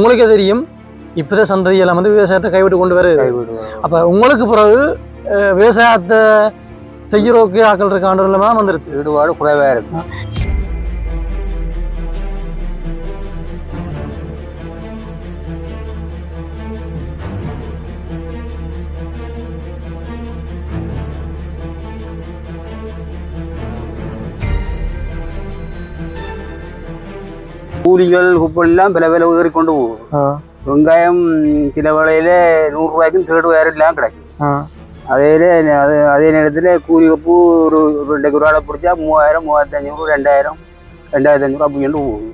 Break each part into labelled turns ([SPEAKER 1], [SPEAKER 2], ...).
[SPEAKER 1] உங்களுக்கே தெரியும். இப்போதான் சந்ததியெல்லாம் வந்து விவசாயத்தை கைவிட்டு கொண்டு வருது. அப்போ உங்களுக்கு பிறகு விவசாயத்தை செய்யறோக்கு ஆக்கள் இருக்காண்டெல்லாம் வந்துருது.
[SPEAKER 2] ஈடுபாடு குறைவா இருக்கு. கூலிகள் குப்பெல்லாம் விலை விலை உதறி கொண்டு போகும். வெங்காயம் சில வேளையில நூறு ரூபாய்க்கும் தேர்டு வேறு எல்லாம் கிடைக்கும். அதே அது அதே நேரத்தில் கூலி கப்பு ஒரு ரெண்டு ரூபாய் பிடிச்சா மூவாயிரம் மூவாயிரத்தி அஞ்சூறு ரெண்டாயிரம் ரெண்டாயிரத்தி அஞ்சூறு அப்படின்னு போகும்.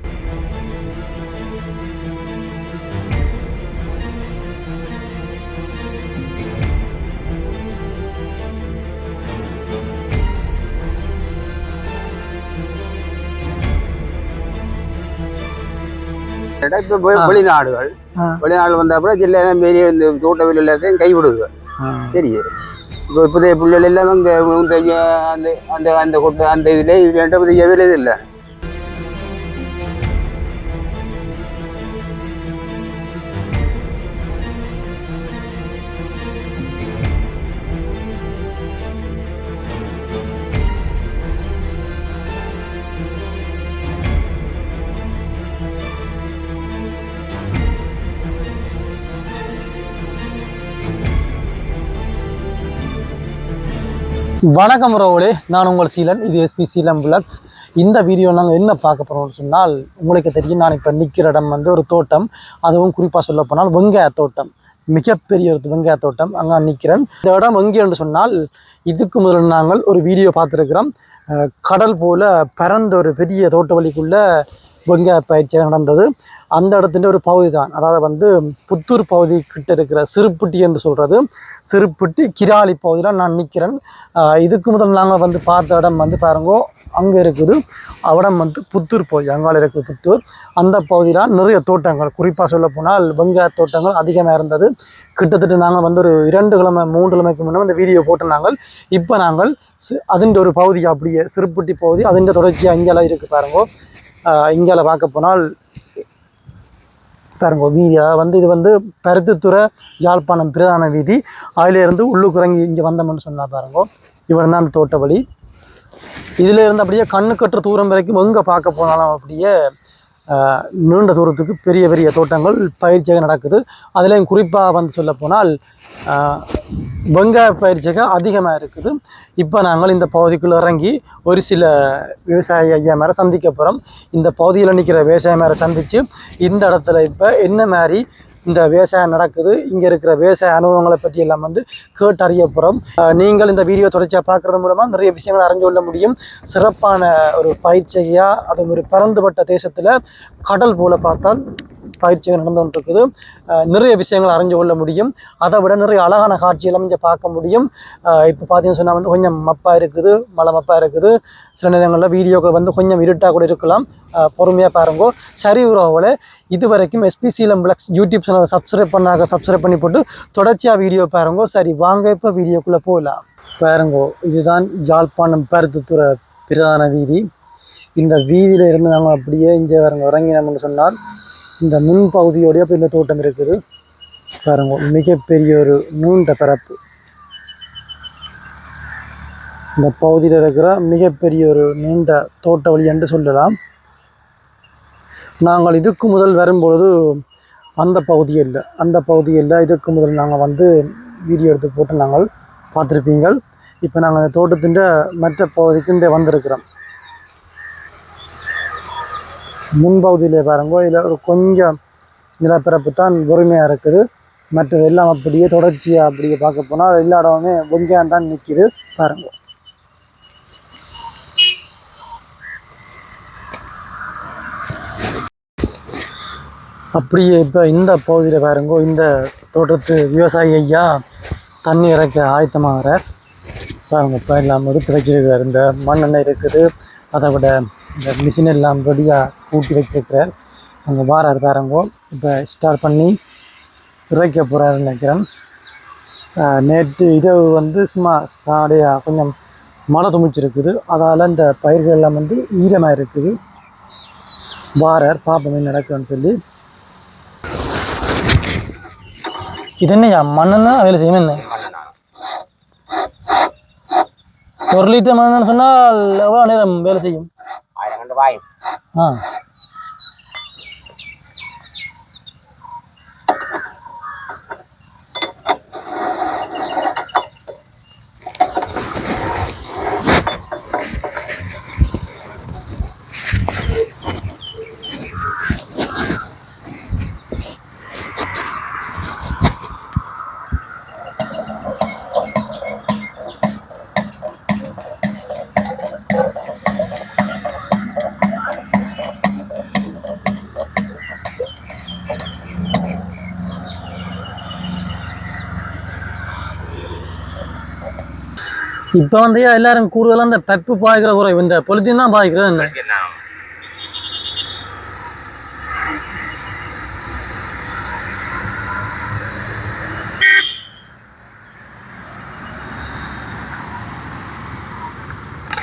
[SPEAKER 2] இப்போ வெ-
[SPEAKER 1] ஆ.
[SPEAKER 2] வெளிநாடுகள். வெளிநாடு வந்த அப்புறம் ஜில்ல மாரி இந்த தோட்டவில் எல்லாத்தையும் கைவிடுது சரி இப்போ இப்போதைய பிள்ளைகள் எல்லாம் இந்த அந்த அந்த அந்த கொட்டு அந்த இதில் இது வேலை இது இல்லை.
[SPEAKER 1] வணக்கம் உறவுகளே நான் உங்கள் சீலன் இது எஸ்பி சீலம் பிளக்ஸ் இந்த வீடியோ நாங்கள் என்ன பார்க்க போகிறோம்னு சொன்னால் உங்களுக்கு தெரியும் நான் இப்போ நிற்கிற இடம் வந்து ஒரு தோட்டம். அதுவும் குறிப்பாக சொல்ல போனால் வெங்காய தோட்டம். மிகப்பெரிய ஒரு வெங்காய தோட்டம் அங்கே நிற்கிறேன் இந்த இடம் எங்கே என்று சொன்னால் இதுக்கு முதல்ல நாங்கள் ஒரு வீடியோ பார்த்துருக்கிறோம். கடல் போல பிறந்த ஒரு பெரிய தோட்ட வழிக்குள்ளே வெங்காய பயிற்சியாக நடந்தது. அந்த இடத்துல ஒரு பகுதி தான் அதாவது வந்து புத்தூர் பகுதி கிட்ட இருக்கிற சிறுப்புட்டி என்று சொல்கிறது சிறுப்புட்டி கிராலி பகுதியில் நான் நிற்கிறேன் இதுக்கு முதல் நாங்கள் வந்து பார்த்த இடம் வந்து பாருங்கோ அங்கே இருக்குது. இடம் வந்து புத்தூர் பகுதி. அங்கால இருக்குது புத்தூர். அந்த பகுதியில் நிறைய தோட்டங்கள். குறிப்பாக சொல்ல போனால் வெங்காய தோட்டங்கள் அதிகமாக இருந்தது. கிட்டத்தட்ட நாங்கள் வந்து ஒரு இரண்டு கிழமை மூன்று கிழமைக்கு முன்னே அந்த வீடியோ போட்டு நாங்கள் இப்போ நாங்கள் சி- ஒரு பகுதி அப்படியே சிறுப்புட்டி பகுதி அதிண்ட தொடர்ச்சியாக இங்கெல்லாம் இருக்குது பாருங்கோ. ஆஹ் இங்கால பார்க்க போனால் பாருங்க வீதி அதாவது வந்து இது வந்து பருத்தித்துறை யாழ்ப்பாணம் பிரதான வீதி. அதிலேருந்து உள்ளுக்குறங்கி இங்கே வந்தோம்னு சொன்னால் பாருங்க. இவன் தான் அந்த தோட்ட வழி இதில் இருந்து அப்படியே கண்ணு கட்டுற தூரம் வரைக்கும் எங்கே பார்க்க போனாலும் அப்படியே நீண்ட தூரத்துக்கு பெரிய பெரிய தோட்டங்கள் பயிற்சியாக நடக்குது. அதுலேயும் குறிப்பாக வந்து சொல்ல போனால் வெங்காய பயிற்சியாக அதிகமாக இருக்குது. இப்போ நாங்கள் இந்த பகுதிக்குள்ளே இறங்கி ஒரு சில விவசாய ஐயா மேலே சந்திக்க போகிறோம் இந்த பகுதியில் நிற்கிற விவசாய மேலே சந்தித்து இந்த இடத்துல இப்போ என்ன மாதிரி இந்த விவசாயம் நடக்குது. இங்கே இருக்கிற விவசாய அனுபவங்களை பற்றி எல்லாம் வந்து கேட்டு அறிய போகிறோம் நீங்கள் இந்த வீடியோ தொடர்ச்சியாக பார்க்குறது மூலமாக நிறைய விஷயங்களை அறிஞ்சு கொள்ள முடியும். சிறப்பான ஒரு பயிற்சியாக அது ஒரு பறந்துபட்ட தேசத்தில் கடல் போல பார்த்தால் பயிற்சிகள் நடந்து கொண்டிருக்குது. நிறைய விஷயங்கள் அறிஞ்சு கொள்ள முடியும். அதை விட நிறைய அழகான காட்சிகளும் இங்கே பார்க்க முடியும். இப்போ பார்த்தீங்கன்னு சொன்னால் வந்து கொஞ்சம் மப்பாக இருக்குது மழை மப்பாக இருக்குது. சில நேரங்களில் வீடியோக்கள் வந்து கொஞ்சம் இருட்டாக கூட இருக்கலாம். பொறுமையாக பாருங்கோ. சரி உறவுகளை இது வரைக்கும் எஸ்பிசிஎம் பிளக்ஸ் யூடியூப் சேனலை சப்ஸ்கிரைப் பண்ணாங்க சப்ஸ்கிரைப் பண்ணி போட்டு தொடர்ச்சியாக வீடியோ பாருங்கோ. சரி வாங்க இப்போ வீடியோக்குள்ளே போகலாம் பாருங்கோ இதுதான் யாழ்ப்பாணம் பருத்துத்துறை பிரதான வீதி. இந்த வீதியில் இருந்து நாங்கள் அப்படியே இங்கே வரங்க இறங்கினோம்னு சொன்னால் இந்த நுண் பகுதியோடய இப்போ இந்த தோட்டம் இருக்குது. பாருங்க மிகப்பெரிய ஒரு நீண்ட பரப்பு. இந்த பகுதியில் இருக்கிற மிகப்பெரிய ஒரு நீண்ட தோட்ட வழி என்று சொல்லலாம். நாங்கள் இதுக்கு முதல் வரும்பொழுது அந்த பகுதி இல்லை. அந்த பகுதி இல்லை இதுக்கு முதல் நாங்கள் வந்து வீடியோ எடுத்து போட்டு நாங்கள் பார்த்துருப்பீங்கள். இப்போ நாங்கள் தோட்டத்தின் மற்ற பகுதிக்கு வந்திருக்கிறோம். முன்பகுதியிலே பாருங்க இதில் ஒரு கொஞ்சம் நிலப்பரப்பு தான் பொறுமையாக இருக்குது. மற்றது எல்லாம் அப்படியே தொடர்ச்சியாக அப்படியே பார்க்க போனால் எல்லா இடமுமே வெங்காயம் தான் நிற்கிது பாருங்க. அப்படியே இப்போ இந்த பகுதியில் பாருங்கோ இந்த தோட்டத்து விவசாயி ஐயா தண்ணி இறக்க ஆயத்தமாகிறார் பாருங்க இப்போ எல்லாம் எடுத்து வச்சிருக்கிறார் இந்த மண்ணெண்ணெய் இருக்குது. அதை விட இந்த மிஷின் எல்லாம் ரெடியாக கூட்டி வச்சிருக்கிறார். அங்கே வாரார் பாருங்க. இப்போ ஸ்டார்ட் பண்ணி இறைக்க போகிறாருன்னு நினைக்கிறேன். நேற்று இரவு வந்து சும்மா சாடையாக கொஞ்சம் மழை துமிச்சிருக்குது. அதால் இந்த பயிர்கள் எல்லாம் வந்து ஈரமாக இருக்குது. வாரார் பார்ப்போமே நடக்குன்னு சொல்லி. இது என்னய்யா மண்ணுன்னா வேலை செய்யும் என்ன? ஒரு லிட்டர் மண்ணுன்னு சொன்னால் எவ்வளோ நேரம் வேலை செய்யும்?
[SPEAKER 3] ஆயிரம்
[SPEAKER 1] இப்போ வந்து எல்லாரும் கூடுதலாக இந்த பெப்பு பாய்க்கிற குறைவு இந்த பொலித்தீன் தான் பாய்க்கிறது என்ன?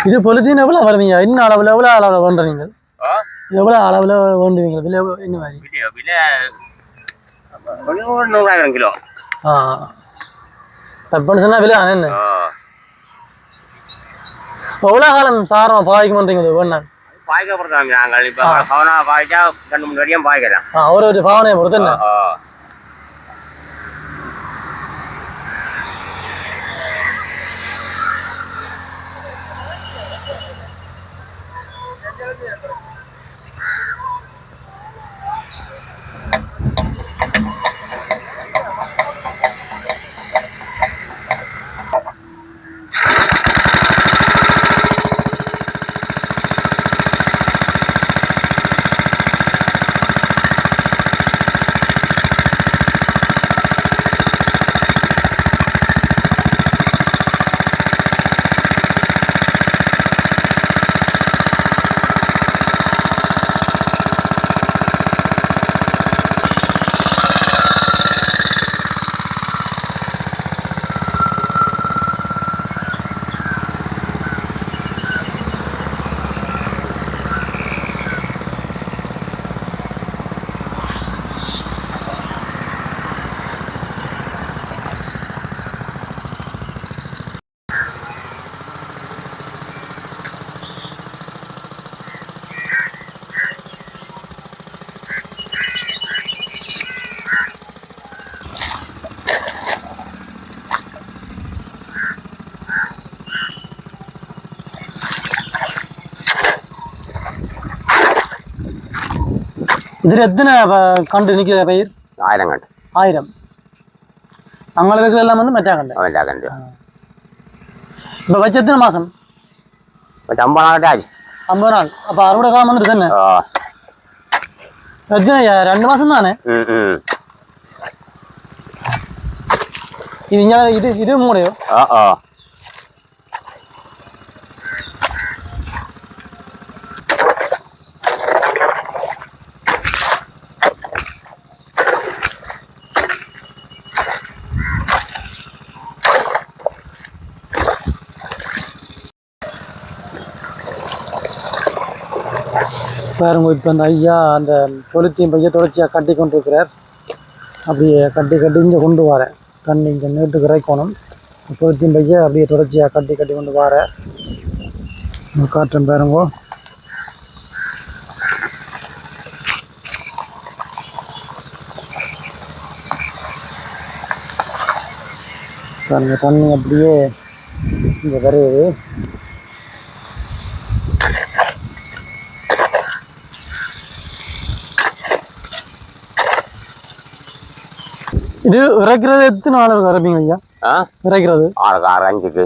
[SPEAKER 1] இது பொலித்தீன் எவ்வளோ வருவீங்க? என்ன அளவில் எவ்வளோ அளவில் வேண்டுறீங்க எவ்வளோ அளவில் வேண்டுவீங்க? விலை என்ன மாதிரி?
[SPEAKER 3] கிலோ.
[SPEAKER 1] ஆ. பெப்புன்னு சொன்னால் விலை என்ன? எவ்வளோ காலம் சாரம் பாய்க்குமன்றீங்க இது வேணாம்
[SPEAKER 3] பாய்க்க பொறுத்தாங்க நாங்கள் இப்போ பாய்ச்சா ரெண்டு மூணு வரையும் பாய்க்கலாம்
[SPEAKER 1] ஒரு பாவனையை பொறுத்து என்ன இதில் எத்தனை ப- கண்டு நிற்கிற பயிர்
[SPEAKER 3] ஆயிரம் கண்டு
[SPEAKER 1] ஆயிரம் அங்கே இருக்கிற எல்லாம் வந்து மெட்டா கண்டு
[SPEAKER 3] அவன் கண்டு
[SPEAKER 1] இப்போ வச்சு எத்தனை மாதம்
[SPEAKER 3] இப்போ ஐம்பது நாள் ஆச்சு
[SPEAKER 1] ஐம்பது நாள் அப்போ அறுவடை காலம் வந்துட்டு தானே
[SPEAKER 3] ஓ
[SPEAKER 1] எத்தனை ஐயா, ரெண்டு மாதம் தானே
[SPEAKER 3] ம் ம்
[SPEAKER 1] இது இங்கே இது இது மூடையோ
[SPEAKER 3] ஓ ஓ
[SPEAKER 1] பாருங்க இப்போ அந்த ஐயா அந்த தொழுத்தியும் பைய தொடர்ச்சியாக கட்டி கொண்டு இருக்கிறார் அப்படியே கட்டி கட்டி இங்கே கொண்டு வரேன். தண்ணி இங்கே நீட்டுக்கு இறைக்கணும் தொழுத்தியும் பைய அப்படியே தொடர்ச்சியாக கட்டி கட்டி கொண்டு வர காட்டுறேன் பாருங்கோ. பாருங்க தண்ணி அப்படியே இங்கே வருது. இது இறக்கிறது எத்தனை நாள் இருக்கு இறப்பீங்க ஐயா? இறக்கிறது
[SPEAKER 3] ஆறு ஆறு அஞ்சுக்கு.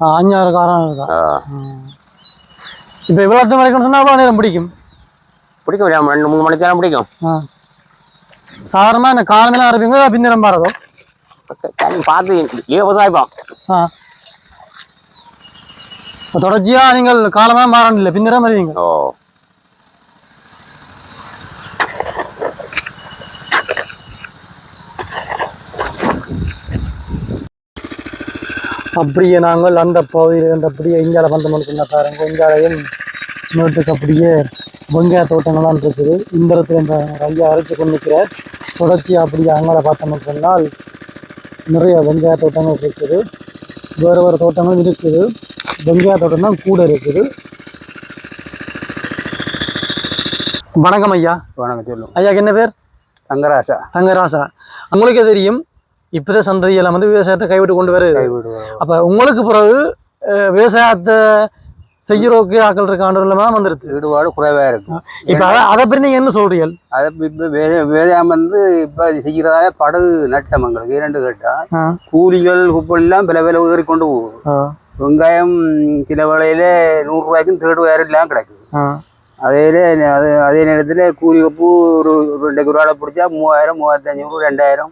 [SPEAKER 1] ஆ, அஞ்சாறு காரம் இருக்கா? இப்போ இவ்வளோ வரைக்கும் சொன்னால் அவ்வளோ நேரம் பிடிக்கும்.
[SPEAKER 3] பிடிக்கும் இல்லையா ரெண்டு மூணு மணிக்கு நேரம் பிடிக்கும்.
[SPEAKER 1] ஆ. சாதாரணமாக இந்த காலமெல்லாம் அரைப்பீங்களா பின்னிறம் பாரதோ
[SPEAKER 3] பார்த்து இப்போ
[SPEAKER 1] ஆ. தொடர்ச்சியாக நீங்கள் காலமாக மாறணும் இல்லை பின்னிறம் அறிவீங்க
[SPEAKER 3] ஓ.
[SPEAKER 1] அப்படியே நாங்கள் அந்த பகுதியில் இருந்து அப்படியே இங்கால வந்தோம்னு சொன்ன பாருங்க இங்காலையும் நோட்டுக்கு அப்படியே வெங்காய தோட்டங்கள்லாம் இருக்குது. இந்த இடத்துல இந்த ஐயா அரைச்சி கொண்டு நிற்கிறார் தொடர்ச்சி அப்படி அங்கே பார்த்தோம்னு சொன்னால் நிறைய வெங்காய தோட்டங்கள் இருக்குது. வேறு வேறு தோட்டங்களும் இருக்குது. வெங்காய தோட்டம் தான் கூட இருக்குது. வணக்கம் ஐயா.
[SPEAKER 2] வணக்கம் சொல்லும்
[SPEAKER 1] ஐயாக்கு என்ன பேர்?
[SPEAKER 2] தங்கராசா.
[SPEAKER 1] தங்கராசா. உங்களுக்கே தெரியும் இப்போதான் சந்ததியெல்லாம் வந்து விவசாயத்தை கைவிட்டு கொண்டு வருது. அப்போ உங்களுக்கு பிறகு விவசாயத்தை செய்யறோக்கு ஆக்கள் இருக்கான்றதுலாம் வந்துருது
[SPEAKER 2] ஈடுபாடு குறைவா இருக்கு.
[SPEAKER 1] இப்போ அதை அதை பற்றி நீங்கள் என்ன சொல்றீங்க
[SPEAKER 2] அதை இப்போ வேதாம் வந்து இப்போ செய்கிறதால படகு நட்டம் எங்களுக்கு இரண்டு கேட்டா.
[SPEAKER 1] ஆ.
[SPEAKER 2] கூலிகள் குப்பல் எல்லாம் விலை விலை உயரி கொண்டு போகுது
[SPEAKER 1] ஆ.
[SPEAKER 2] வெங்காயம் சில வேளையில நூறு ரூபாய்க்கும் தேர்டு வேறு எல்லாம் கிடைக்குது. அதே அது அதே நேரத்தில் கூலி கப்பு ஒரு ரெண்டு குருவாலை பிடிச்சா மூவாயிரம் மூவாயிரத்தி அஞ்சூறு ரெண்டாயிரம்.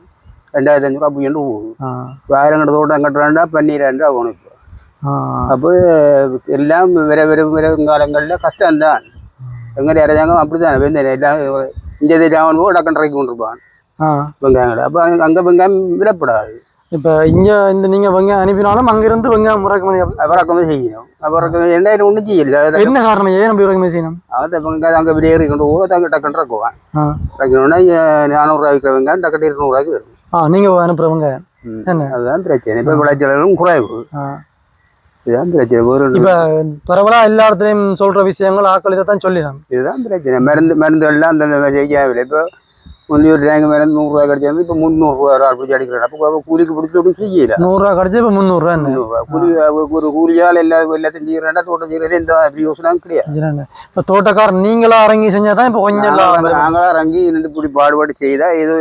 [SPEAKER 2] ரெண்டாயிரத்தி அஞ்சூறு அப்படி கொண்டு போகுது
[SPEAKER 1] ஆ
[SPEAKER 2] இப்போ ஆயிரம் கட்ட தோட்டம் கட்டுறாண்டா பன்னீராயிரம் ரூபா ஆகணும் இப்போ அப்போ எல்லாம் விர விர விரங்காலங்களில் கஷ்டம்தான் எங்கே அரசாங்கம் அப்படி தான் எல்லாம் இங்கே தெரியாமல் போக டக்குன்னு இறக்கி கொண்டிருப்பான் வெங்காயங்களை அப்போ அங்கே வெங்காயம் விடப்படாது
[SPEAKER 1] இப்போ இங்கே இந்த நீங்கள் வெங்காயம் அனுப்பினாலும் அங்கிருந்து வெங்காயம் இறக்குமதி.
[SPEAKER 2] அப்புறம் செய்யணும் அப்புறம் ரெண்டாயிரம் ஒன்றும் செய்யல
[SPEAKER 1] என்ன காரணம் ஏன் அப்படி இறக்குமதி செய்யணும்
[SPEAKER 2] அதை வெங்காயம் அங்கே வெளியேறி கொண்டு போக அங்கே டக்குன்னு இறக்குவான்
[SPEAKER 1] ஆ
[SPEAKER 2] இறக்கணும்னா நானூறுரூவா விற்கிற வெங்காயம் டக்குனு இருநூறுவாய்க்கு வரும்
[SPEAKER 1] ஆ நீங்கள் அனுப்புகிற வெங்காயம்
[SPEAKER 2] ம்.
[SPEAKER 1] என்ன?
[SPEAKER 2] அதுதான் பிரச்சனை. இப்போ விளைச்சலும் குறைவு. இதுதான் பிரச்சனை. ஒரு
[SPEAKER 1] இப்போ பரவலாக எல்லா இடத்துலையும் சொல்கிற விஷயங்கள் ஆக்கள் இதை தான் சொல்லிடலாம்
[SPEAKER 2] இதுதான் பிரச்சனை. மருந்து மருந்து எல்லாம் அந்த செய்யவில்லை. இப்போ முந்நூறு டேங்க் மருந்து நூறுரூவா கிடைச்சது இப்போ முந்நூறுரூவா ஆள் பிடிச்சி அடிக்கிறாங்க. அப்போ கூலிக்கு பிடிச்சி அப்படி செய்யல.
[SPEAKER 1] நூறுரூவா கிடச்சி இப்போ முந்நூறுரூவா
[SPEAKER 2] முந்நூறுரூவா. கூலி ஒரு கூலியால் எல்லா எல்லாத்தையும் செய்யறேன்டா தோட்டம் செய்யறது எந்த அப்படி யோசனை கிடையாது.
[SPEAKER 1] இப்போ தோட்டக்காரர் நீங்களா இறங்கி செஞ்சால் தான் இப்போ கொஞ்சம் லாபம் வரும்.
[SPEAKER 2] நாங்களா இறங்கி நின்று இப்படி பாடுபாடு செய்தா ஏதோ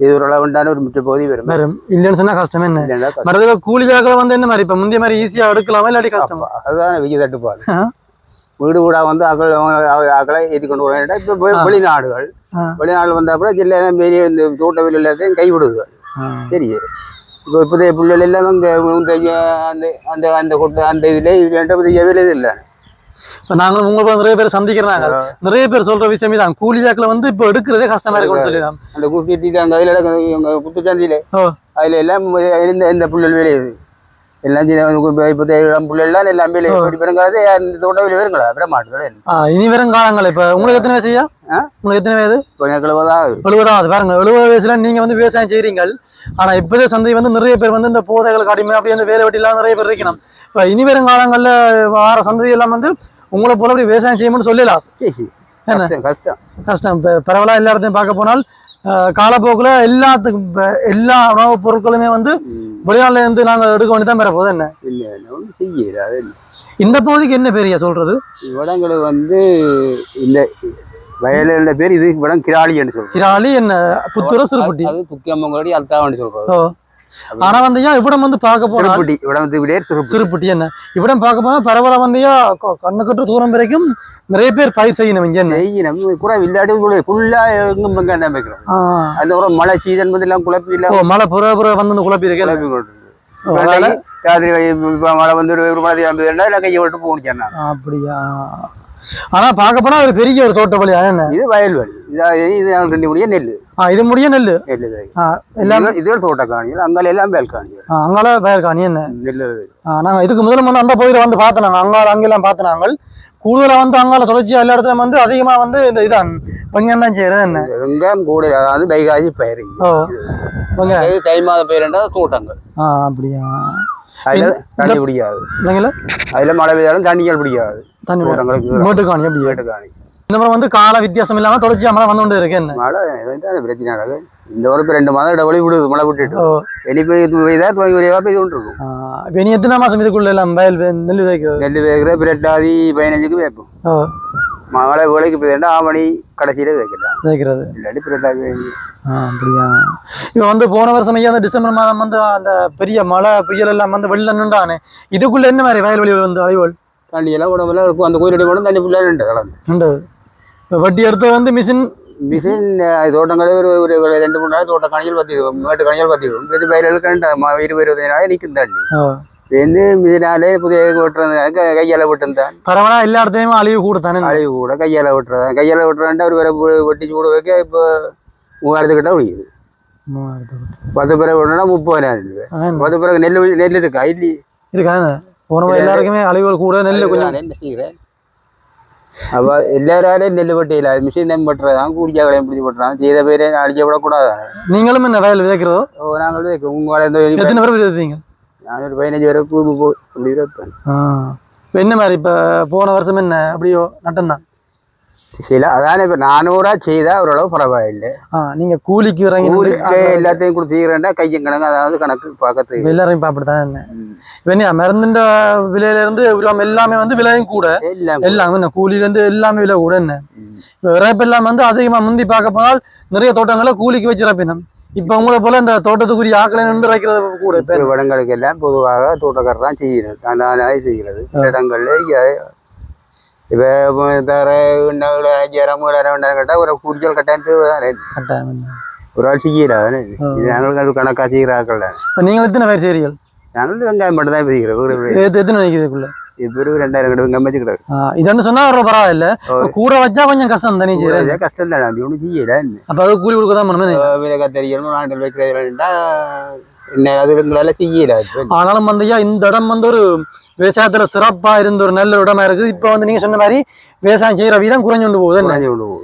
[SPEAKER 2] ஏதோ ஒரு அளவுண்டான ஒரு மிச்ச பகுதி வரும்
[SPEAKER 1] வரும் இல்லைன்னு சொன்னா கஷ்டம் என்ன
[SPEAKER 2] கஷ்டம்.
[SPEAKER 1] மறுதல கூலியாக வந்து என்ன மாதிரி இப்ப முந்தைய மாதிரி ஈஸியா எடுக்கலாமா இல்லாட்டி கஷ்டமா
[SPEAKER 2] அதுதான் விஜய் தட்டுப்பாடு. வீடு வீடா வந்து அகல் அகலை ஏற்றி கொண்டு வர இப்போ வெளிநாடுகள். வெளிநாடு வந்த அப்புறம் ஜில்ல பெரிய இந்த தோட்ட வெளி எல்லாத்தையும் கைவிடுது சரி இப்போ இப்போதைய பிள்ளைகள் எல்லாம் இந்த அந்த அந்த அந்த கொட்டை அந்த இதில் இது வேண்டாம் இது எவ்வளோ இது இல்லை
[SPEAKER 1] இப்ப நாங்களும் உங்களை நிறைய பேர் சந்திக்கிறாங்க. நிறைய பேர் சொல்ற விஷயமே தான். கூலியாக்களை வந்து இப்போ எடுக்கிறதே கஷ்டமா இருக்கும்னு சொல்லிடலாம்
[SPEAKER 2] அந்த குட்டிட்டு அங்கே அதில் குத்துச்சாந்தியில் அதில் எல்லாம் இந்த இந்த புள்ளல் விளையுது எல்லாம் இப்போ இளம் புள்ளெல்லாம் எல்லாம் இப்படி பிறங்காது இந்த தோட்ட வெளியே வருங்களா? விட மாட்டேங்குது.
[SPEAKER 1] ஆ, இனி வரும் காலங்கள். இப்ப உங்களுக்கு எத்தனை வயசையா
[SPEAKER 2] ஆ?
[SPEAKER 1] உங்களுக்கு எத்தனை வயது?
[SPEAKER 2] கிழவதான்
[SPEAKER 1] எழுபதாவது. பாருங்க எழுபது வயசுல நீங்க வந்து விவசாயம் செய்றீங்க ஆனா இப்போதே சந்தை வந்து நிறைய பேர் வந்து இந்த போதைகள் காட்டியுமே அப்படியே வந்து வேலை வெட்டி நிறைய பேர் இருக்கணும். இப்ப இனி வரும் காலங்கள்ல வர சந்ததி எல்லாம் வந்து உங்களை போல அப்படி விவசாயம் செய்யணும்னு சொல்லலாம்?
[SPEAKER 2] கஷ்டம் கஷ்டம்.
[SPEAKER 1] இப்போ பரவலா எல்லா இடத்தையும் பார்க்க போனால் காலப்போக்குல எல்லாத்துக்கும் எல்லா உணவுப் பொருட்களுமே வந்து. வெளிநாட்டுல இருந்து நாங்க எடுக்க வேண்டி தான் பெற போகுது என்ன?
[SPEAKER 2] இல்லை ஒன்றும் செய்யல. அது இல்லை.
[SPEAKER 1] இந்த பகுதிக்கு என்ன பெரிய சொல்றது?
[SPEAKER 2] இவ்விடங்களுக்கு வந்து இந்த வயலுடைய பேர் இது இவ்விடம் கிராளின்னு சொல்றோம்.
[SPEAKER 1] கிராலி என்ன? புத்தூர சிறுபட்டி.
[SPEAKER 2] அது புக்கியம்மங்கடி சொல்றோம்.
[SPEAKER 1] ஆனா வந்து ஏன் இவ்விடம் வந்து பார்க்க
[SPEAKER 2] சிறுபட்டி இவ்விடம் வந்து சிறுபட்டி
[SPEAKER 1] சிறுபட்டி என்ன? இவ்விடம் பார்க்க போனா பரவலா வந்தியா கண்ணு கட்டு தூரம் வரைக்கும் நிறைய பேர் பயிர் செய்யணும் இங்க
[SPEAKER 2] நம்ம கூட இல்லாட்டி ஃபுல்லா எங்கும் வெங்காயம் தான் வைக்கிறோம். அந்த ஒரு மழை சீசன் வந்து எல்லாம் குழப்பி
[SPEAKER 1] ஓ
[SPEAKER 2] எல்லாம்
[SPEAKER 1] மழை புற புற வந்து குழப்பி இருக்கேன்.
[SPEAKER 2] குழப்பி கொண்டு ராத்திரி மழை வந்து ஒரு மழை கையை விட்டு போகணும்
[SPEAKER 1] அப்படியா? ஆனா பார்க்க போனா ஒரு பெரிய ஒரு தோட்டப்பள்ளி என்ன?
[SPEAKER 2] இது வயல்வெளி இது இது ரெண்டு முடிய நெல்
[SPEAKER 1] ஆ இது முடிய நெல்
[SPEAKER 2] நெல்
[SPEAKER 1] எல்லாம்
[SPEAKER 2] இது ஒரு தோட்ட காணிகள் அங்கால எல்லாம் காணிகள்
[SPEAKER 1] ஆ, அங்கால காணி என்ன?
[SPEAKER 2] நெல்
[SPEAKER 1] ஆ, நாங்க இதுக்கு முதல்ல வந்து அந்த பகுதியில வந்து பார்த்தோம் நாங்க அங்கால அங்கெல்லாம் பார்த்து நாங்கள் கூடுதலா வந்து அங்கால தொடர்ச்சியா எல்லா இடத்துலயும் வந்து அதிகமா வந்து இந்த இதான் வெங்காயம் தான் செய்யறது என்ன?
[SPEAKER 2] வெங்காயம் கூட அதாவது வைகாசி பயிர்
[SPEAKER 1] ஓ வெங்காயம்
[SPEAKER 2] தை மாத பயிர்ன்றா தோட்டங்கள்.
[SPEAKER 1] ஆ அப்படியா?
[SPEAKER 2] அதுல தண்ணி பிடிக்காது
[SPEAKER 1] இல்லைங்களா
[SPEAKER 2] அதுல மழை பெய்தாலும் தண்ணிகள் பிடிக்காது
[SPEAKER 1] தண்ணி
[SPEAKER 2] தோட்டங்களுக்கு
[SPEAKER 1] மேட்டு காணி அப்படியா.
[SPEAKER 2] வீட்டு காணி
[SPEAKER 1] இந்த முறை வந்து கால வித்தியாசம் இல்லாம தொடர்ச்சியா மழை வந்து கொண்டு இருக்கு. என்ன?
[SPEAKER 2] மழை பிரச்சனை நடக்குது இந்த ஒரு ரெண்டு மாதம் இடைவெளி விடுது மழை விட்டுட்டு. வெளி போய் பெய்தா துவங்கி வரையா பெய்து கொண்டு இருக்கும்.
[SPEAKER 1] இப்ப இனி எத்தனை மாசம் இதுக்குள்ள எல்லாம் வயல் நெல் விதைக்கிறது
[SPEAKER 2] நெல் வேகிற பிரெட்டாதி பதினஞ்சுக்கு வைப்போம் மழை வேலைக்கு பெய்தா ஆவணி கடைசியில வைக்கலாம்
[SPEAKER 1] விதைக்கிறது.
[SPEAKER 2] இல்லாட்டி பிரெட்டாதி
[SPEAKER 1] ஆ அப்படியா. இப்போ வந்து போன வருஷம் ஐயா அந்த டிசம்பர் மாதம் வந்து அந்த பெரிய மழை புயல் எல்லாம் வந்து வெள்ளம் நின்றானே. இதுக்குள்ள என்ன மாதிரி வயல்வெளி வந்து அழிவுகள்?
[SPEAKER 2] தண்ணி எல்லாம் உடம்புல இருக்கும் அந்த கோயிலடி கூட தண்ணி ஃபுல்லாக
[SPEAKER 1] உண்டு இப்போ வட்டி எடுத்து வந்து மிஷின்
[SPEAKER 2] மிஷின் தோட்டங்களே ஒரு ஒரு ரெண்டு மூணு நாள் தோட்ட கணிகள் பத்திடுவோம் மேட்டு கணிகள் பத்திடுவோம் பெரிய பயிர்களுக்கு இருபது இருபத்தஞ்சு நாள் நிற்கும் தண்ணி.
[SPEAKER 1] ஓ
[SPEAKER 2] வந்து மிஷினாலே புதிய விட்டுறது க- கையால விட்டுருந்தான்
[SPEAKER 1] பரவாயில்ல எல்லா இடத்துலையுமே அழிவு கூட தானே
[SPEAKER 2] அழிவு கூட கையால விட்டுறதான் கையால விட்டுறா ஒரு பேரை பு- வெட்டி சூடு வைக்க இப்போ மூவாயிரத்துக்கிட்ட ஒழியுது. பத்து பேரை விடணும்னா முப்பதாயிரம் ரூபாய் பத்து பிறகு
[SPEAKER 1] முறை எல்லாருக்குமே அழிவுகள் கூட நெல் கொஞ்சம்
[SPEAKER 2] அப்போ எல்லாராலையும் நெல் வெட்டியில மிஷின் நெல் வெட்டுறதான் கூலிக்கா கடையும் பிடிச்சி வெட்டுறான் செய்த பேரே அடிக்க விடக்கூடாது
[SPEAKER 1] நீங்களும் என்ன வயல் விதைக்கிறதோ
[SPEAKER 2] ஓ நாங்கள் உங்களை இந்த வெளி-
[SPEAKER 1] எத்தனை பேர் விதைப்பீங்க
[SPEAKER 2] நான் ஒரு பதினஞ்சு பேரை பூ பூ அப்படி
[SPEAKER 1] இப்போ என்ன மாதிரி இப்போ போன வருஷம் என்ன அப்படியோ நட்டம்தான்
[SPEAKER 2] சில அதானே இப்போ நானூறா செய்தா ஓரளவு பரவாயில்லை
[SPEAKER 1] நீங்கள் கூலிக்கு இறங்கி
[SPEAKER 2] ஊருக்கு எல்லாத்தையும் கொடுத்தீங்கன்னா கையும் கணக்கு அதாவது கணக்கு பார்க்கறது
[SPEAKER 1] எல்லாரும் இப்போ அப்படித்தான் என்ன இப்போ என்ன மருந்துன்ற விலையில இருந்து உரம் எல்லாமே வந்து விலையும் கூட
[SPEAKER 2] எல்லாம்
[SPEAKER 1] எல்லாம் என்ன கூலியில இருந்து எல்லாமே விலை கூட என்ன இப்போ இறப்பு எல்லாம் வந்து அதிகமாக முந்தி பார்க்க போனால் நிறைய தோட்டங்களை கூலிக்கு வச்சு இறப்பினோம் இப்போ உங்களை போல இந்த தோட்டத்துக்குரிய ஆக்களை நின்று வைக்கிறது கூட இப்போ
[SPEAKER 2] இடங்களுக்கு எல்லாம் பொதுவாக தோட்டக்காரர் தான் செய்கிறது செய்கிறது இடங்கள்ல இப்போ ஒரு கூலிச்சல் கட்டாயத்து
[SPEAKER 1] கட்டாயம் என்ன
[SPEAKER 2] ஒரு ஆள் செய்யல இது நாங்கள் கணக்காக செய்கிறார்கள்
[SPEAKER 1] இப்போ நீங்கள் எத்தனை பேர் செய்றீர்கள்
[SPEAKER 2] நாங்கள் வெங்காயம் மட்டும் தான் செய்கிறோம் இப்போ ரெண்டாயிரம் கிட்ட வெங்காயம் வச்சுக்கிறாரு
[SPEAKER 1] ஆ, இதுன்னு சொன்னா ஒரு பரவாயில்ல கூட வச்சா கொஞ்சம் கஷ்டம் தானே செய்யறது
[SPEAKER 2] கஷ்டம் தானே அப்படி ஒன்றும் செய்யல
[SPEAKER 1] அப்ப அது கூலி கொடுக்க தான் பண்ணணும்
[SPEAKER 2] கத்தரிக்கணும் நாங்கள் வைக்கிறதுனா
[SPEAKER 1] ஆனாலும் வந்து ஐயா இந்த இடம் வந்து ஒரு விவசாயத்துல சிறப்பா இருந்த ஒரு நல்ல இடமா இருக்குது இப்ப வந்து நீங்க சொன்ன மாதிரி விவசாயம் செய்யற வீதம் குறைஞ்சு கொண்டு போகுது என்ன.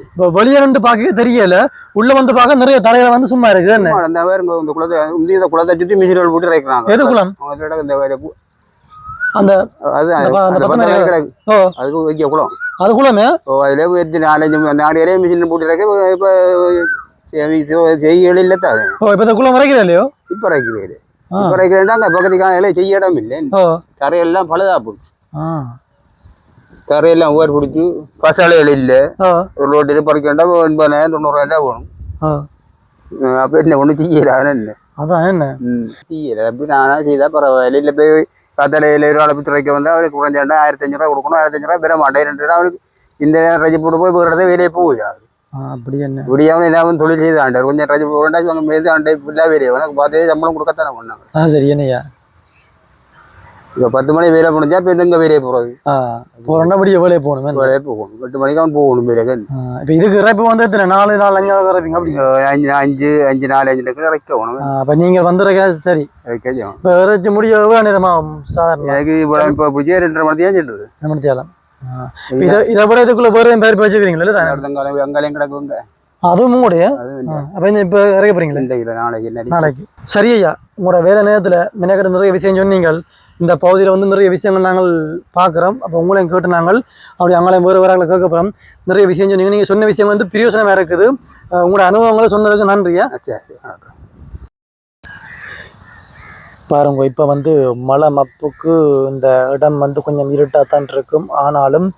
[SPEAKER 1] இப்ப வெளியே ரெண்டு பார்க்க தெரியல உள்ள வந்து பார்க்க நிறைய தலையில வந்து சும்மா இருக்குது என்ன
[SPEAKER 2] இந்த குளத்தை இந்த குளத்தை சுற்றி மிஷின்கள் போட்டு இறக்குறாங்க
[SPEAKER 1] எது குளம் அந்த
[SPEAKER 2] அது குளம்
[SPEAKER 1] அது குளமே
[SPEAKER 2] ஓ அதில் நாலஞ்சு நாலு இறைய மிஷின் போட்டு இறக்க இப்போ செய்யல இல்லை தான்
[SPEAKER 1] இப்ப வரைக்கல இல்லையோ
[SPEAKER 2] இப்போ
[SPEAKER 1] ஆ.
[SPEAKER 2] இப்போ இறக்குறேன்டா அங்கே பக்கத்துக்கான இலையை செய்ய இடம் இல்லை தரையெல்லாம் பழுதா போச்சு தரையெல்லாம் ஓர் பிடிச்சி பசாலைகள் இல்லை ஒரு ரோட்டில் பறிக்க வேண்டாம் எண்பதாயிரம் தொண்ணூறாயிரம் போகணும்
[SPEAKER 1] ஓ
[SPEAKER 2] அப்போ என்ன ஒன்றும் செய்யல அதனால் என்ன
[SPEAKER 1] அதான் என்ன
[SPEAKER 2] செய்யல அப்படி நானா செய்தா பரவாயில்ல இல்லை போய் காத்தாலையில் ஒரு அளப்பு துறைக்க வந்தால் அவருக்கு குறைஞ்சாண்டா ஆயிரத்தி அஞ்சூறுவா கொடுக்கணும் ஆயிரத்தி அஞ்சூறுவா பெற மாட்டேன் ரெண்டு ரூபா அவருக்கு இந்த ரஜி போட்டு போய் இடத்த வேலையே போகுது
[SPEAKER 1] அப்படி என்ன?
[SPEAKER 2] இப்படியாவும் என்ன தொழில் செய்து ஆண்டார். கொஞ்சம் ரஜி ரெண்டாச்சும் அங்கே மேய்ந்து ஆண்டை ஃபுல்லாக வேலையை உனக்கு பார்த்தே சம்பளம் கொடுக்கத்தானே பண்ணாங்க.
[SPEAKER 1] ஆ சரி என்னய்யா
[SPEAKER 2] இப்போ பத்து மணி வேலை முடிஞ்சா இப்போ எங்க வேலையை போகிறது
[SPEAKER 1] ஆ போறோம்னா அப்படியே வேலையை போகணும்?
[SPEAKER 2] வேலையை போகணும். எட்டு மணிக்கு அவன் போகணும் வேலைக்கு.
[SPEAKER 1] இப்ப இதுக்கு இறப்பு வந்து எத்தனை? நாலு நாலு அஞ்சாவது இறப்பீங்க அப்படி?
[SPEAKER 2] அஞ்சு அஞ்சு அஞ்சு நாலு அஞ்சு லட்சம் இறக்க போகணும்
[SPEAKER 1] ஆ, அப்ப நீங்க வந்துருக்க சரி.
[SPEAKER 2] இறக்க செய்யணும்
[SPEAKER 1] இப்ப இறைச்சி முடிய எவ்வளவு நேரமாகும்? சாதாரண
[SPEAKER 2] எனக்கு இப்போ இப்போ பிடிச்சே ரெண்டரை மணி தான் செல்லுது
[SPEAKER 1] நிமிடத்தியாலம் இதை இதை விட இதுக்குள்ள வேற எதுவும் பேர் வச்சுக்கிறீங்களா
[SPEAKER 2] வெங்காயம் கிடக்குங்க.
[SPEAKER 1] அதுவும்
[SPEAKER 2] அது
[SPEAKER 1] அப்ப இப்ப இறக்க போறீங்களா?
[SPEAKER 2] நாளைக்கு
[SPEAKER 1] நாளைக்கு. சரி ஐயா உங்களோட வேலை நேரத்துல மினக்கிட்ட நிறைய விஷயம் சொன்னீங்கள். இந்த பகுதியில் வந்து நிறைய விஷயங்கள் நாங்கள் பார்க்குறோம். அப்போ உங்களையும் கேட்டு நாங்கள் அப்படி அவங்களையும் வேறு வேறு கேட்க போகிறோம் நிறைய விஷயம் சொன்னீங்க. நீங்கள் சொன்ன விஷயம் வந்து பிரியோசனமாக இருக்குது. உங்களோட அனுபவங்களை சொன்னதுக்கு நன்றியா
[SPEAKER 2] சரி.
[SPEAKER 1] பாருங்க இப்போ வந்து மலை மப்புக்கு இந்த இடம் வந்து கொஞ்சம் இருட்டாக தான் இருக்கும். ஆனாலும்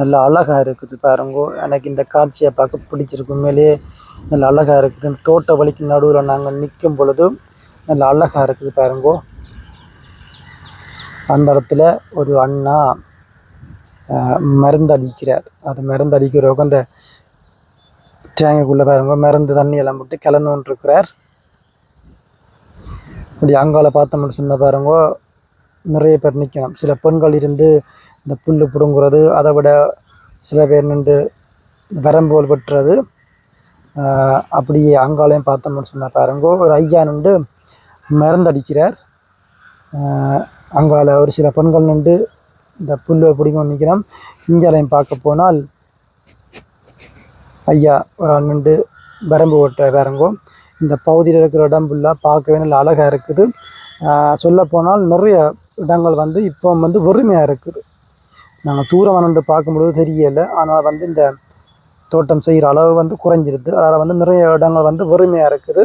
[SPEAKER 1] நல்ல அழகாக இருக்குது பாருங்க. எனக்கு இந்த காட்சியை பார்க்க பிடிச்சிருக்கு. உண்மையிலேயே நல்ல அழகாக இருக்குது. இந்த தோட்ட வழிக்கு நடுவில் நாங்கள் நிற்கும் பொழுது நல்ல அழகாக இருக்குது பாருங்க. அந்த இடத்துல ஒரு அண்ணா மருந்தடிக்கிறார். மருந்து அடிக்கிறார் அது மருந்து அடிக்கிறவங்க அந்த டேங்குக்குள்ளே பாருங்க மருந்து தண்ணி எல்லாம் போட்டு கிளந்து இருக்கிறார் இப்படி அங்கால பார்த்தோம்னு சொன்ன பாருங்க நிறைய பேர் நிற்கணும் சில பெண்கள் இருந்து இந்த புல் பிடுங்குறது அதை விட சில பேர் நின்று வரம்போல் வெட்டுறது அப்படியே அங்காலையும் பார்த்தோம்னு சொன்ன பாருங்க ஒரு ஐயா நின்று மருந்தடிக்கிறார் அங்கால ஒரு சில பெண்கள் நின்று இந்த புல்லை பிடிக்கும் நிற்கிறோம் இங்காலையும் பார்க்க போனால் ஐயா ஒரு ஆள் நின்று வரம்பு ஓட்டுற பாருங்கோ. இந்த பகுதியில் இருக்கிற இடம் ஃபுல்லாக பார்க்கவே நல்ல அழகாக இருக்குது. சொல்லப்போனால் நிறைய இடங்கள் வந்து இப்போ வந்து வெறுமையாக இருக்குது. நாங்கள் தூரம் வந்து பார்க்கும்பொழுது தெரியலை. ஆனால் வந்து இந்த தோட்டம் செய்கிற அளவு வந்து குறைஞ்சிருது. அதில் வந்து நிறைய இடங்கள் வந்து வெறுமையாக இருக்குது.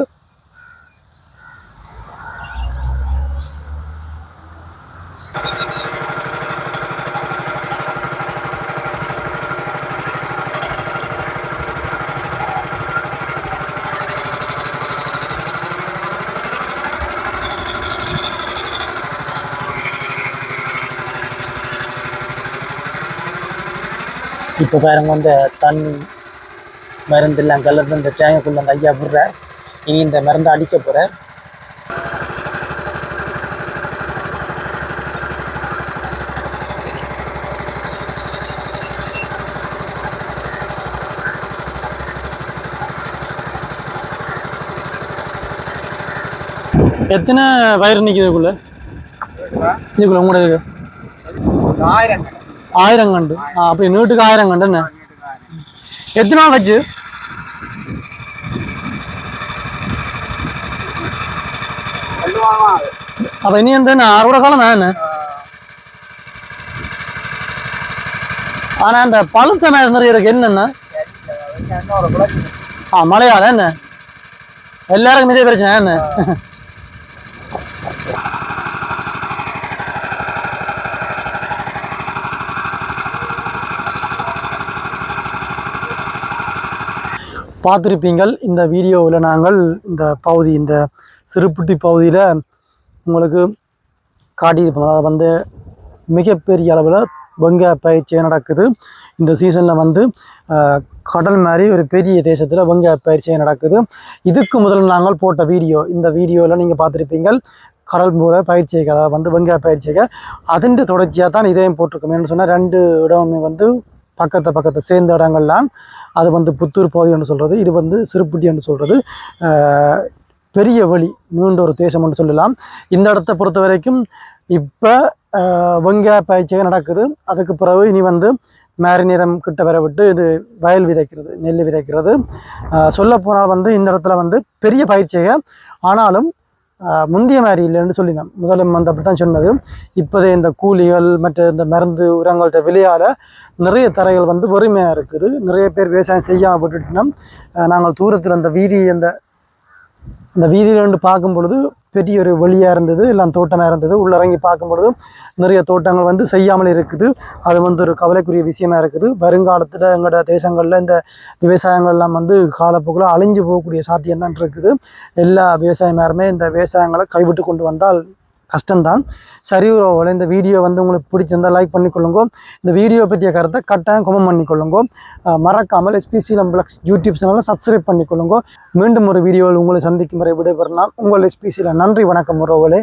[SPEAKER 1] இப்போ பாருங்க இந்த தண்ணி மருந்தெல்லாம் கலந்து இந்த டேங்குக்குள்ள அந்த ஐயா விடுறார். இனி இந்த மருந்தை அடிக்க போகிறார் எத்தனை வயர் நிற்கிது இதுக்குள்ள? இருக்கு.
[SPEAKER 2] ஆயிரம்.
[SPEAKER 1] ஆயிரம் கண்டு ஆ, அப்படி நீட்டுக்கு ஆயிரம் கண்டு என்ன எத்தனை நாள் வச்சு
[SPEAKER 2] ரெண்டு வாரம் ஆகுது.
[SPEAKER 1] அப்ப இனி வந்து என்ன அறுபது காலம் தான் என்ன ஆனா அந்த பழுத்த மேல நிறைய இருக்கு என்னென்ன
[SPEAKER 2] இன்னொரு குழந்தை.
[SPEAKER 1] ஆ மழையால என்ன எல்லாருக்கும் இதே பிரச்சனை என்ன பார்த்துருப்பீங்கள். இந்த வீடியோவில் நாங்கள் இந்த பகுதி இந்த சிறுப்புட்டி பகுதியில் உங்களுக்கு காட்டியிருப்போம். அதை வந்து மிகப்பெரிய அளவில் வெங்காய பயிற்சி நடக்குது. இந்த சீசனில் வந்து கடல் மாதிரி ஒரு பெரிய தேசத்தில் வெங்காய பயிற்சியாக நடக்குது. இதுக்கு முதல் நாங்கள் போட்ட வீடியோ இந்த வீடியோவில் நீங்கள் பார்த்துருப்பீங்கள். கடல் மூல பயிற்சிக்கு அதாவது வந்து வெங்காய பயிற்சிக்கு அதன் தொடர்ச்சியாக தான் இதையும் போட்டிருக்கோம். என்ன சொன்னால் ரெண்டு இடமுமே வந்து பக்கத்து பக்கத்து சேர்ந்த இடங்கள்லாம் அது வந்து புத்தூர் பகுதி என்று சொல்கிறது இது வந்து சிறுப்புட்டி என்று சொல்கிறது பெரிய வழி மீண்டும் ஒரு தேசம் என்று சொல்லலாம். இந்த இடத்த பொறுத்த வரைக்கும் இப்போ வெங்காய பயிற்சியாக நடக்குது. அதுக்கு பிறகு இனி வந்து மேரி நிறம் கிட்ட வர விட்டு இது வயல் விதைக்கிறது நெல் விதைக்கிறது. சொல்ல போனால் வந்து இந்த இடத்துல வந்து பெரிய பயிற்சியாக ஆனாலும் முந்தைய மாதிரி இல்லைன்னு சொல்லினேன் முதல்ல வந்து அப்படி தான் சொன்னது. இப்போதே இந்த கூலிகள் மற்ற இந்த மருந்து உரங்கள்கிட்ட விலையால் நிறைய தரைகள் வந்து வறுமையாக இருக்குது. நிறைய பேர் விவசாயம் செய்யாமல் விட்டுட்டோம்னா நாங்கள் தூரத்தில் அந்த வீதி அந்த அந்த வீதியிலேருந்து பார்க்கும் பொழுது பெரிய ஒரு வெளியாக இருந்தது எல்லாம் தோட்டமாக இருந்தது. உள்ள இறங்கி பார்க்கும் நிறைய தோட்டங்கள் வந்து செய்யாமல் இருக்குது. அது வந்து ஒரு கவலைக்குரிய விஷயமா இருக்குது. வருங்காலத்தில் எங்களோட தேசங்களில் இந்த விவசாயங்கள்லாம் வந்து காலப்போக்கில் அழிஞ்சு போகக்கூடிய சாத்தியம் தான் இருக்குது. எல்லா விவசாயமாருமே இந்த விவசாயங்களை கைவிட்டு கொண்டு வந்தால் கஷ்டம்தான். சரி உறவுகளே இந்த வீடியோ வந்து உங்களுக்கு பிடிச்சிருந்தா லைக் பண்ணிக்கொள்ளுங்க. இந்த வீடியோ பற்றிய கருத்தை கட்டாயம் குமம் பண்ணிக்கொள்ளுங்க. மறக்காமல் எஸ்பிசி லம்பிளக்ஸ் யூடியூப் சேனலில் சப்ஸ்கிரைப் பண்ணிக்கொள்ளுங்க. மீண்டும் ஒரு வீடியோவில் உங்களை சந்திக்கும் வரை விடைபெறலாம் உங்கள் எஸ்பிசியில் நன்றி வணக்கம் உறவுகளே